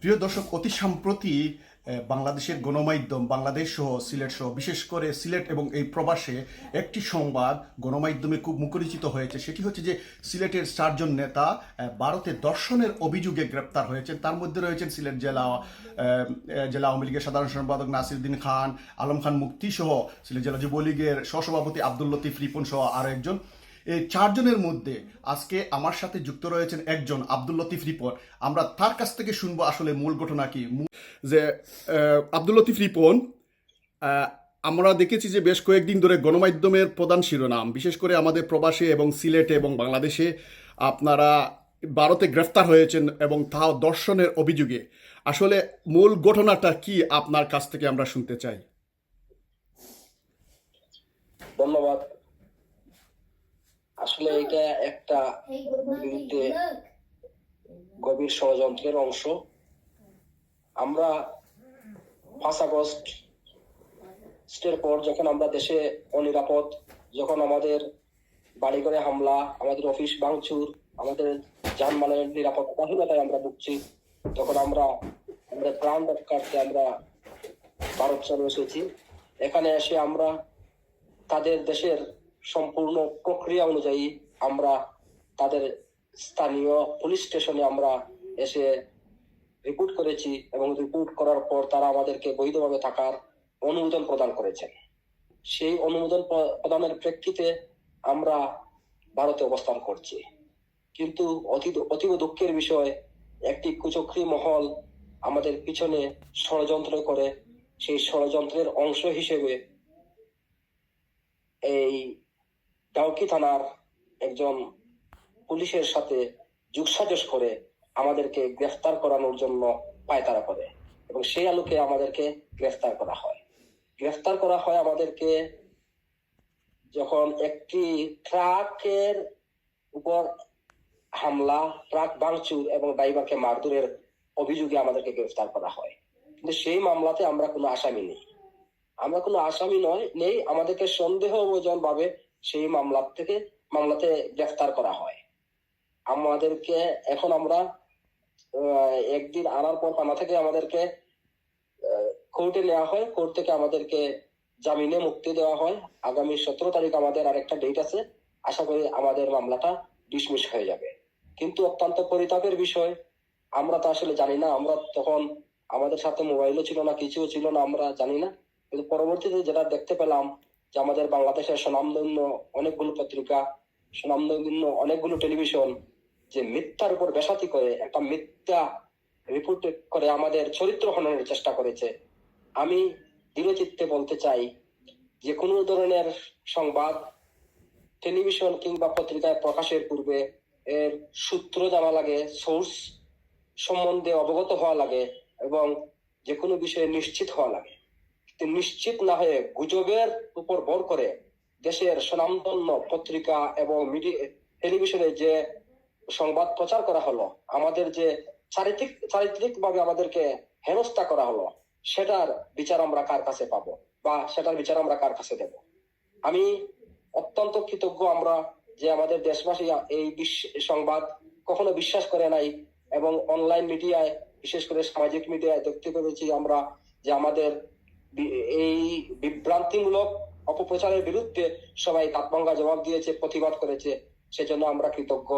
প্রিয় দর্শক, অতি সম্প্রতি বাংলাদেশের গণমাধ্যম, বাংলাদেশ সহ, সিলেট সহ, বিশেষ করে সিলেট এবং এই প্রবাসে একটি সংবাদ গণমাধ্যমে খুব মুখরিচিত হয়েছে। সেটি হচ্ছে যে, সিলেটের চারজন নেতা ভারতে দর্শনের অভিযোগে গ্রেপ্তার হয়েছেন। তার মধ্যে রয়েছেন সিলেট জেলা জেলা আওয়ামী লীগের সাধারণ সম্পাদক নাসিরুদ্দিন খান, আলম খান মুক্তি সহ, সিলেট জেলা যুবলীগের সহসভাপতি আব্দুল লতিফ রিপন সহ আরও একজন। এই চারজনের মধ্যে আজকে আমার সাথে যুক্ত রয়েছেন একজন আব্দুল লতিফ রিপন। আমরা তার কাছ থেকে শুনব আসলে মূল ঘটনা কি। যে আব্দুল লতিফ রিপন আমরা দেখেছি যে বেশ কয়েকদিন ধরে গণমাধ্যমের প্রধান শিরোনাম বিশেষ করে আমাদের প্রবাসে এবং সিলেটে এবং বাংলাদেশে আপনারা ভারতে গ্রেফতার হয়েছেন এবং তাও দর্শনের অভিযোগে। আসলে মূল ঘটনাটা কি আপনার কাছ থেকে আমরা শুনতে চাই। ধন্যবাদ। আসলে এটা একটা বিরুদ্ধে গভীর ষড়যন্ত্রের অংশ। আমরা পাঁচ আগস্ট এর পর যখন আমরা দেশে অনিরাপদ, যখন আমাদের বাড়িঘরে হামলা, আমাদের অফিস ভাঙচুর, আমাদের যানবাহনের নিরাপত্তাহীনতায় আমরা ভুগছি, তখন আমরা আমাদের প্রাণ রক্ষার্থে আমরা ভারত চলে এসেছি। এখানে এসে আমরা তাদের দেশের সম্পূর্ণ প্রক্রিয়া অনুযায়ী আমরা তাদের স্থানীয় পুলিশ স্টেশনে আমরা এসে রিপোর্ট করেছি এবং রিপোর্ট করার পর তারা আমাদেরকে বৈধভাবে থাকার অনুমোদন প্রদান করেছেন। সেই অনুমোদন প্রদানের প্রেক্ষিতে আমরা ভারতে অবস্থান করছি। কিন্তু অতি অতীব দুঃখের বিষয়, একটি কুচক্রী মহল আমাদের পিছনে ষড়যন্ত্র করে, সেই ষড়যন্ত্রের অংশ হিসেবে এই ডাউকি থানার একজন পুলিশের সাথে যুগসাজশ করে আমাদেরকে গ্রেফতার করানোর জন্য পায়তারা করে এবং সেই আলোকে আমাদেরকে গ্রেফতার করা হয়। গ্রেফতার করা হয় আমাদেরকে যখন একটি ট্রাকের উপর হামলা, ট্রাক ভাঙচুর এবং ড্রাইভারকে মারধরের অভিযোগে আমাদেরকে গ্রেফতার করা হয়। কিন্তু সেই মামলাতে আমরা কোনো আসামি নেই। আমরা কোনো আসামি নয়, নেই, আমাদেরকে সন্দেহভাজন ভাবে সেই মামলা থেকে, মামলাতে গ্রেফতার করা হয়। আমাদেরকে এখন আমরা একদিন আনার পর থানা থেকে আমাদেরকে কোর্টে নেওয়া হয়। কোর্ট থেকে আমাদেরকে জামিনে মুক্তি দেওয়া হয়। আগামী সতেরো তারিখ আমাদের আরেকটা ডেট আছে। আশা করি আমাদের মামলাটা ডিসমিস হয়ে যাবে। কিন্তু অত্যন্ত পরিতাপের বিষয়। আমরা তো আসলে জানি না। আমরা তখন আমাদের সাথে মোবাইলও ছিল না, কিছুও ছিল না, আমরা জানি না। কিন্তু পরবর্তীতে যেটা দেখতে পেলাম যে আমাদের বাংলাদেশের স্বনামধন্য অনেকগুলো পত্রিকা, স্বনামধন্য অনেকগুলো টেলিভিশন যে মিথ্যার উপর বেসাতি করে, একটা মিথ্যা রিপোর্ট করে আমাদের চরিত্র হননের চেষ্টা করেছে। আমি দৃঢ়চিত্তে বলতে চাই যে কোনো ধরনের সংবাদ, টেলিভিশন কিংবা পত্রিকায় প্রকাশের পূর্বে এর সূত্র জানা লাগে সোর্স সম্বন্ধে অবগত হওয়া লাগে এবং যে কোনো বিষয়ে নিশ্চিত হওয়া লাগে। নিশ্চিত না হয়ে গুজবের উপর ভর করে দেশের স্বনামধন্য পত্রিকা এবং টেলিভিশনে যে সংবাদ প্রচার করা হলো, আমাদের যে চারিত্রিক চারিত্রিক ভাবে আমাদেরকে হেনস্থা করা হলো, সেটার বিচার আমরা কার কাছে পাবো বা সেটার বিচার আমরা কার কাছে দেব? আমি অত্যন্ত কৃতজ্ঞ আমরা যে আমাদের দেশবাসী এই সংবাদ কখনো বিশ্বাস করে নাই এবং অনলাইন মিডিয়ায় বিশেষ করে সামাজিক মিডিয়ায় দেখতে পেরেছি আমরা যে আমাদের এই বিভ্রান্তিমূলক অপপ্রচারের বিরুদ্ধে সবাই তাৎভঙ্গা জবাব দিয়েছে, প্রতিবাদ করেছে। সেজন্য আমরা কৃতজ্ঞ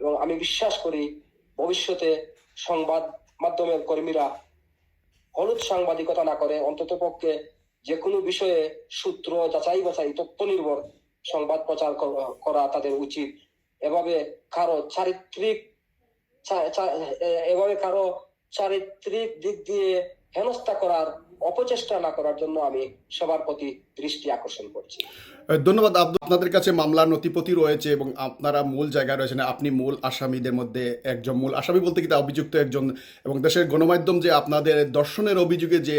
এবং আমি বিশ্বাস করি ভবিষ্যতে সংবাদ মাধ্যমের কর্মীরা হলুদ সাংবাদিকতা না করে অন্তত পক্ষে যে কোনো বিষয়ে সূত্র, যাচাই বাছাই, তথ্য নির্ভর সংবাদ প্রচার করা তাদের উচিত। এভাবে কারও চারিত্রিক এভাবে কারও চারিত্রিক দিক দিয়ে হেনস্থা করার অপচেষ্টা না করার জন্য আমি সবার প্রতি দৃষ্টি আকর্ষণ করছি। ধন্যবাদ। আপনাদের কাছে মামলার নথিপতি রয়েছে এবং আপনারা মূল জায়গায় রয়েছেন। আপনি মূল আসামিদের মধ্যে একজন মূল আসামি বলতে কি অভিযুক্ত একজন এবং দেশের গণমাধ্যম যে আপনাদের দর্শনের অভিযোগে যে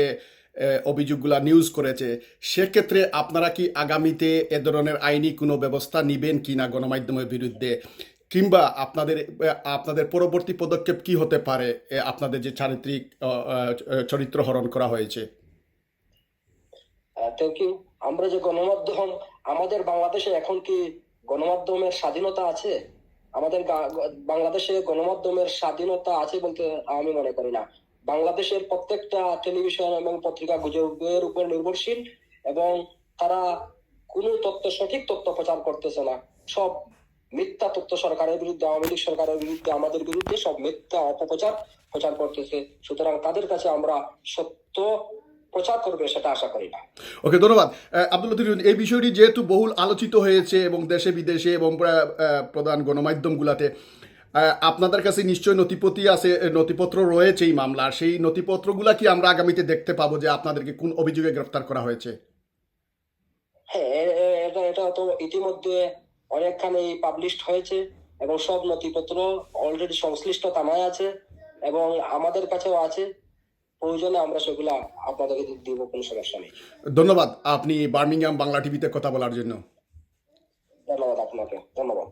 অভিযোগগুলা নিউজ করেছে, সেক্ষেত্রে আপনারা কি আগামীতে এ ধরনের আইনি কোনো ব্যবস্থা নিবেন কি না গণমাধ্যমের বিরুদ্ধে? কিংবা আপনাদের আপনাদের পরবর্তী পদক্ষেপ কি হতে পারে আপনাদের যে চারিত্রিক চরিত্র হরণ করা হয়েছে? আমরা যে গণমাধ্যম, আমাদের বাংলাদেশে এখন কি গণমাধ্যমের স্বাধীনতা আছে? আমাদের বাংলাদেশে গণমাধ্যমের স্বাধীনতা আছে বলতে আমি মনে করি না। বাংলাদেশের প্রত্যেকটা টেলিভিশন এবং পত্রিকা গুজবের উপর নির্ভরশীল এবং তারা কোনো তথ্য সঠিক তথ্য প্রচার করতেছে না। সব মিথ্যা তথ্য সরকারের বিরুদ্ধে আওয়ামী লীগ সরকারের বিরুদ্ধে আমাদের বিরুদ্ধে সব মিথ্যা অপপ্রচার প্রচার করতেছে। সুতরাং তাদের কাছে আমরা সত্য প্রচার করবে সেটা আশা করি না। ওকে ধন্যবাদ। আব্দুল লতিফ এই বিষয়টি যেহেতু বহুল আলোচিত হয়েছে এবং দেশে বিদেশে এবং প্রধান গণমাধ্যমগুলোতে আপনাদের কাছে নিশ্চয়ই নথিপতি আছে নথিপত্র রয়েছে এই মামলার। সেই নথিপত্রগুলা কি আমরা আগামীতে দেখতে পাবো যে আপনাদেরকে কোন অভিযোগে গ্রেফতার করা হয়েছে? হ্যাঁ এটা এটা তো ইতিমধ্যে অনেকখানি পাবলিশড হয়েছে এবং সব নথিপত্র অলরেডি সংশ্লিষ্ট থানায় আছে এবং আমাদের কাছেও আছে। প্রয়োজনে আমরা সেগুলা আপনাদেরকে দিব কোনো সমস্যা নেই। ধন্যবাদ। আপনি বার্মিংহাম বাংলা টিভিতে কথা বলার জন্য। ধন্যবাদ আপনাকে। ধন্যবাদ।